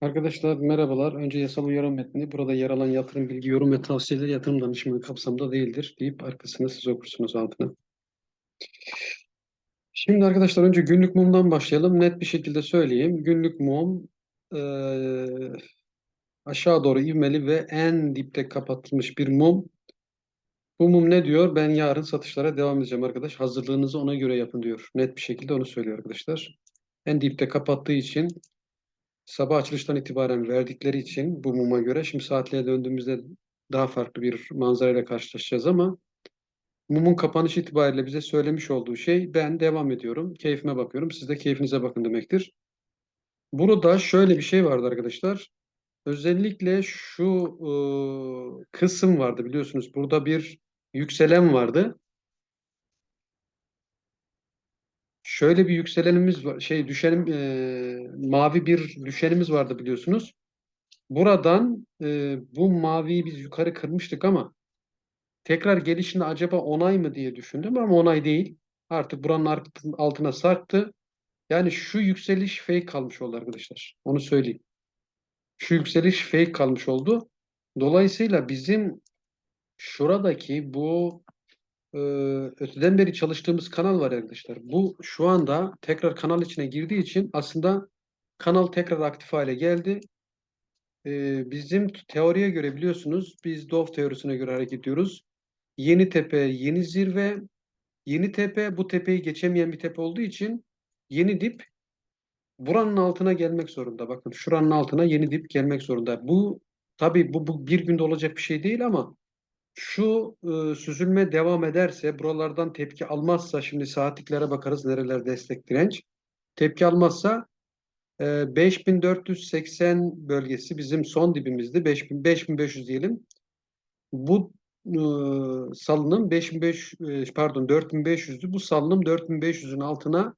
Arkadaşlar merhabalar. Önce yasal uyarı metni burada yer alan yatırım bilgi, yorum ve tavsiyeler yatırım danışmanlığı kapsamında değildir deyip arkasını siz okursunuz altına. Şimdi arkadaşlar önce günlük mumdan başlayalım. Net bir şekilde söyleyeyim. Günlük mum eee, aşağı doğru ivmeli ve en dipte kapatılmış bir mum. Bu mum ne diyor? Ben yarın satışlara devam edeceğim arkadaş. Hazırlığınızı ona göre yapın diyor. Net bir şekilde onu söylüyor arkadaşlar. En dipte kapattığı için sabah açılıştan itibaren verdikleri için bu muma göre şimdi saatliğe döndüğümüzde daha farklı bir manzarayla karşılaşacağız ama mumun kapanış itibariyle bize söylemiş olduğu şey ben devam ediyorum. Keyfime bakıyorum. Siz de keyfinize bakın demektir. Burada şöyle bir şey vardı arkadaşlar. Özellikle şu ıı, kısım vardı biliyorsunuz. Burada bir yükselen vardı. Şöyle bir yükselenimiz var. Şey düşenim eee, mavi bir düşenimiz vardı biliyorsunuz. Buradan eee, bu maviyi biz yukarı kırmıştık ama tekrar gelişinde acaba onay mı diye düşündüm ama onay değil. Artık buranın altına sarktı. Yani şu yükseliş fake kalmış oldu arkadaşlar. Onu söyleyeyim. Şu yükseliş fake kalmış oldu. Dolayısıyla bizim şuradaki bu e, öteden beri çalıştığımız kanal var arkadaşlar. Bu şu anda tekrar kanal içine girdiği için aslında kanal tekrar aktif hale geldi. E, bizim teoriye göre biliyorsunuz biz Dove teorisine göre hareket ediyoruz. Yeni tepe, yeni zirve, yeni tepe bu tepeyi geçemeyen bir tepe olduğu için yeni dip buranın altına gelmek zorunda. Bakın şuranın altına yeni dip gelmek zorunda. Bu tabii bu, bu bir günde olacak bir şey değil ama şu e, süzülme devam ederse, buralardan tepki almazsa, şimdi saatliklere bakarız nereler destek direnç. Tepki almazsa e, 5480 bölgesi bizim son dibimizdi. 5000, 5500 diyelim. Bu e, salınım 5500 e, pardon 4500'dü. Bu salınım 4500'ün altına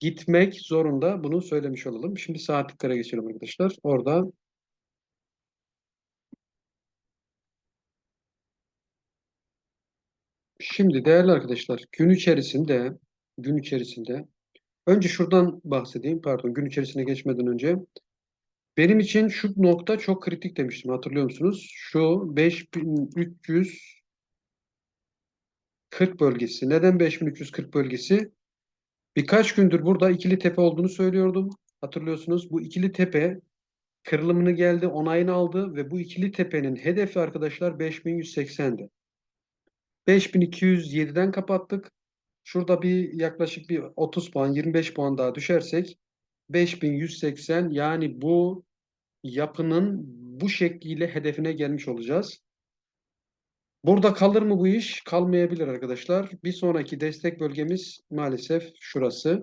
gitmek zorunda. Bunu söylemiş olalım. Şimdi saatliklere geçelim arkadaşlar. Orada Şimdi değerli arkadaşlar gün içerisinde gün içerisinde önce şuradan bahsedeyim pardon gün içerisine geçmeden önce benim için şu nokta çok kritik demiştim hatırlıyor musunuz? Şu 5340 bölgesi. Neden 5340 bölgesi? Birkaç gündür burada ikili tepe olduğunu söylüyordum. Hatırlıyorsunuz bu ikili tepe kırılımını geldi, onayını aldı ve bu ikili tepenin hedefi arkadaşlar 5180'di. 5207'den kapattık. Şurada bir yaklaşık bir 30 puan, 25 puan daha düşersek 5180 yani bu yapının bu şekliyle hedefine gelmiş olacağız. Burada kalır mı bu iş? Kalmayabilir arkadaşlar. Bir sonraki destek bölgemiz maalesef şurası.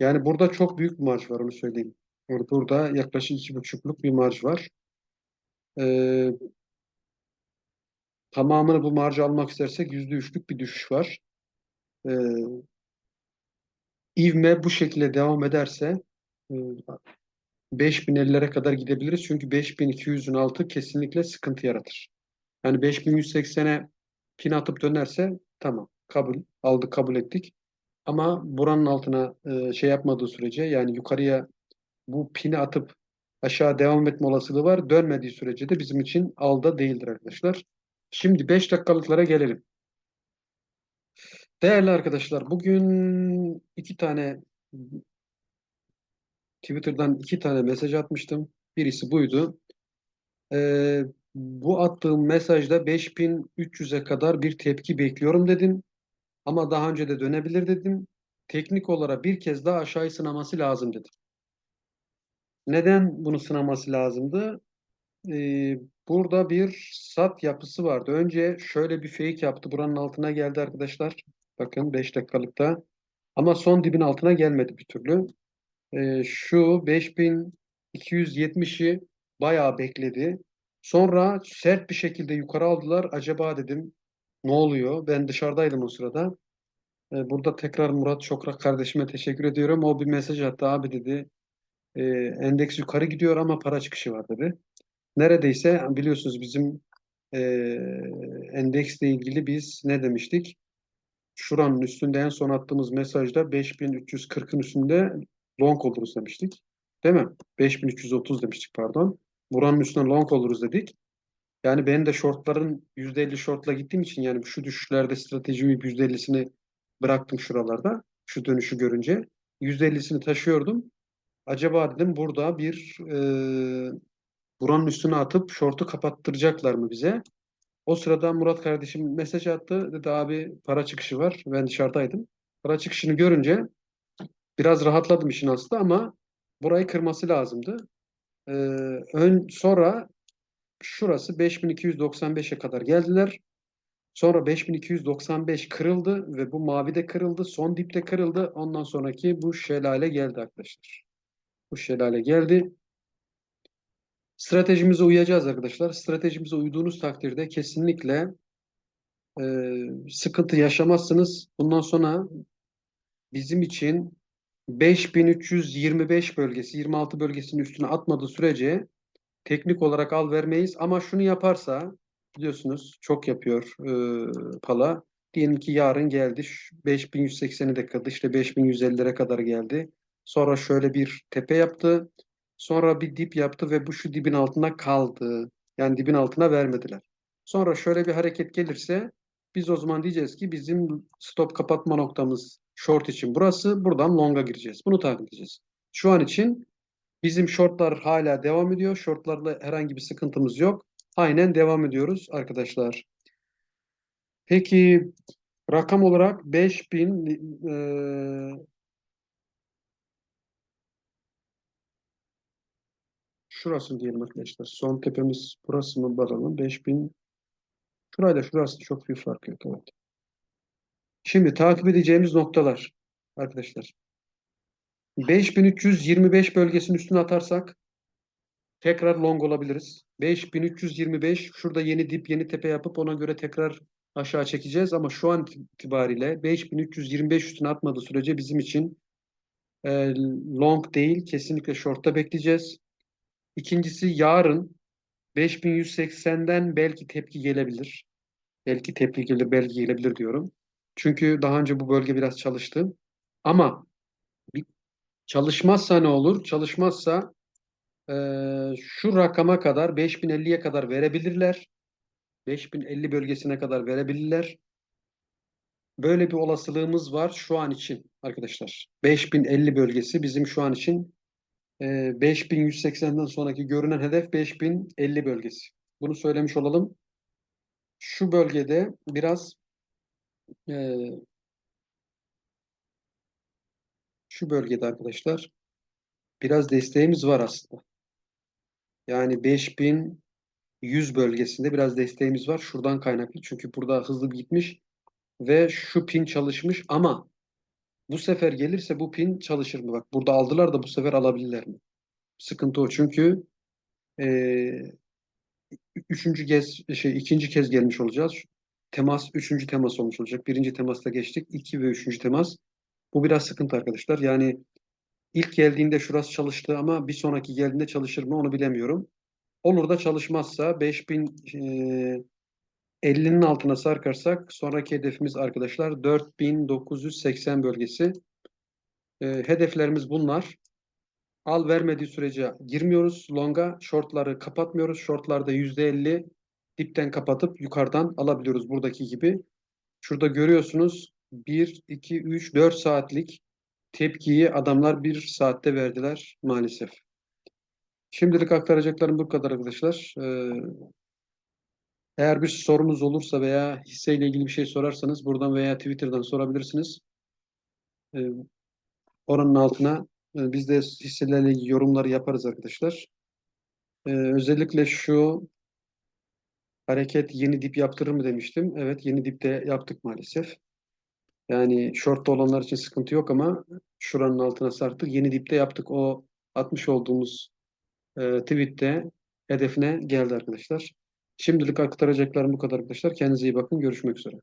Yani burada çok büyük bir marj var onu söyleyeyim. Bur- Burada yaklaşık iki buçukluk bir marj var. Ee, tamamını bu marjı almak istersek yüzde üçlük bir düşüş var. Ee, ivme bu şekilde devam ederse e, 5050'lere kadar gidebiliriz. Çünkü 5200'ün altı kesinlikle sıkıntı yaratır. Yani 5180'e pin atıp dönerse tamam kabul aldık kabul ettik. Ama buranın altına e, şey yapmadığı sürece yani yukarıya bu pini atıp aşağı devam etme olasılığı var. Dönmediği sürece de bizim için alda değildir arkadaşlar. Şimdi 5 dakikalıklara gelelim. Değerli arkadaşlar bugün iki tane Twitter'dan iki tane mesaj atmıştım. Birisi buydu. Ee, bu attığım mesajda 5300'e kadar bir tepki bekliyorum dedim. Ama daha önce de dönebilir dedim. Teknik olarak bir kez daha aşağıyı sınaması lazım dedim. Neden bunu sınaması lazımdı? Ee, burada bir sat yapısı vardı. Önce şöyle bir fake yaptı. Buranın altına geldi arkadaşlar. Bakın 5 dakikalıkta. Ama son dibin altına gelmedi bir türlü. Ee, şu 5270'i bayağı bekledi. Sonra sert bir şekilde yukarı aldılar. Acaba dedim ne oluyor? Ben dışarıdaydım o sırada. Ee, burada tekrar Murat Çokrak kardeşime teşekkür ediyorum. O bir mesaj attı. Abi dedi e, endeks yukarı gidiyor ama para çıkışı var dedi. Neredeyse biliyorsunuz bizim e, endeksle ilgili biz ne demiştik? şuranın üstünde en son attığımız mesajda 5340'ın üstünde long oluruz demiştik. Değil mi? 5330 demiştik pardon. Buranın üstüne long oluruz dedik. Yani ben de shortların %50 shortla gittiğim için yani şu düşüşlerde stratejimin %50'sini bıraktım şuralarda. Şu dönüşü görünce. %50'sini taşıyordum. Acaba dedim burada bir e, buranın üstüne atıp short'u kapattıracaklar mı bize? O sırada Murat kardeşim mesaj attı. Dedi abi para çıkışı var. Ben dışarıdaydım. Para çıkışını görünce biraz rahatladım işin aslında ama burayı kırması lazımdı. Ee, ön, sonra şurası 5295'e kadar geldiler. Sonra 5295 kırıldı ve bu mavi de kırıldı. Son dipte kırıldı. Ondan sonraki bu şelale geldi arkadaşlar. Bu şelale geldi. Stratejimize uyacağız arkadaşlar. Stratejimize uyduğunuz takdirde kesinlikle e, sıkıntı yaşamazsınız. Bundan sonra bizim için 5325 bölgesi, 26 bölgesinin üstüne atmadığı sürece teknik olarak al vermeyiz. Ama şunu yaparsa biliyorsunuz çok yapıyor e, pala. Diyelim ki yarın geldi 5180'i de kırdı işte 5150'lere kadar geldi. Sonra şöyle bir tepe yaptı. Sonra bir dip yaptı ve bu şu dibin altında kaldı. Yani dibin altına vermediler. Sonra şöyle bir hareket gelirse biz o zaman diyeceğiz ki bizim stop kapatma noktamız short için burası. Buradan long'a gireceğiz. Bunu takip edeceğiz. Şu an için bizim shortlar hala devam ediyor. Shortlarla herhangi bir sıkıntımız yok. Aynen devam ediyoruz arkadaşlar. Peki rakam olarak 5000 e, şurası diyelim arkadaşlar. Son tepemiz burası mı bakalım. 5000 şurayla şurası çok bir fark yok. Evet. Şimdi takip edeceğimiz noktalar arkadaşlar. 5325 bölgesinin üstüne atarsak tekrar long olabiliriz. 5325 şurada yeni dip yeni tepe yapıp ona göre tekrar aşağı çekeceğiz ama şu an itibariyle 5325 üstüne atmadığı sürece bizim için e, long değil kesinlikle short'ta bekleyeceğiz. İkincisi yarın 5180'den belki tepki gelebilir. Belki tepki gelir, belki gelebilir diyorum. Çünkü daha önce bu bölge biraz çalıştı. Ama çalışmazsa ne olur? Çalışmazsa e, şu rakama kadar 5050'ye kadar verebilirler. 5050 bölgesine kadar verebilirler. Böyle bir olasılığımız var şu an için arkadaşlar. 5050 bölgesi bizim şu an için e, 5180'den sonraki görünen hedef 5050 bölgesi. Bunu söylemiş olalım. Şu bölgede biraz e, şu bölgede arkadaşlar biraz desteğimiz var aslında. Yani 5100 bölgesinde biraz desteğimiz var. Şuradan kaynaklı. Çünkü burada hızlı gitmiş ve şu pin çalışmış ama bu sefer gelirse bu pin çalışır mı? Bak burada aldılar da bu sefer alabilirler mi? Sıkıntı o. Çünkü e, üçüncü kez şey ikinci kez gelmiş olacağız. Temas üçüncü temas olmuş olacak. Birinci temasta geçtik. iki ve üçüncü temas. Bu biraz sıkıntı arkadaşlar. Yani ilk geldiğinde şurası çalıştı ama bir sonraki geldiğinde çalışır mı onu bilemiyorum. Olur da çalışmazsa 5050'nin altına sarkarsak sonraki hedefimiz arkadaşlar 4980 bölgesi. E, hedeflerimiz bunlar. Al vermediği sürece girmiyoruz longa. Shortları kapatmıyoruz. Shortlarda %50 dipten kapatıp yukarıdan alabiliyoruz buradaki gibi. Şurada görüyorsunuz 1, 2, 3, 4 saatlik tepkiyi adamlar 1 saatte verdiler maalesef. Şimdilik aktaracaklarım bu kadar arkadaşlar. Ee, eğer bir sorunuz olursa veya hisseyle ilgili bir şey sorarsanız buradan veya Twitter'dan sorabilirsiniz. Ee, oranın altına e, biz de hisselerle ilgili yorumları yaparız arkadaşlar. Ee, özellikle şu hareket yeni dip yaptırır mı demiştim. Evet yeni dipte yaptık maalesef. Yani shortta olanlar için sıkıntı yok ama şuranın altına sarktık. Yeni dipte yaptık. O atmış olduğumuz e, tweette hedefine geldi arkadaşlar. Şimdilik aktaracaklarım bu kadar arkadaşlar. Kendinize iyi bakın. Görüşmek üzere.